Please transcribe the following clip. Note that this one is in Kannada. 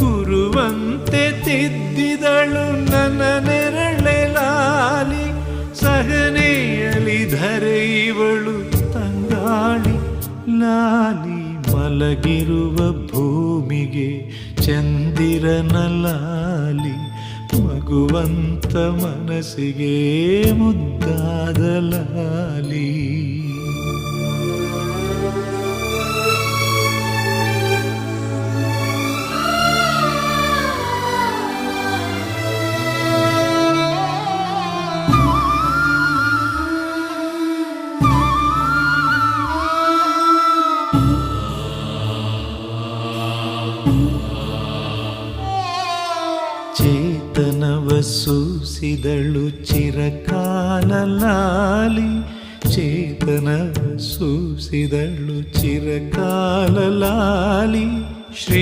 ಗುರುವಂತೆ ತಿದ್ದಿದಳು ನನ್ನ ನೆರಳೆ ಲಾಲಿ. ಸಹನೆಯಲಿ ಧರೆಯುವಳು ತಂಗಾಳಿ. ಲಾಲಿ ಮಲಗಿರುವ ಭೂಮಿಗೆ ಚಂದಿರನ ಲಾಲಿ. ಮಗುವಂತ ಮನಸ್ಸಿಗೆ ಮುದ್ದಾದ ಲಾಲಿ. ಚೇತನವ ಸೂಸಿದಳು ಚಿರಕಾಲ ಲಾಲಿ ಚೇತನ ಸೂಸಿದಳು ಚಿರಕಾಲ ಲಾಲಿ ಶ್ರೀ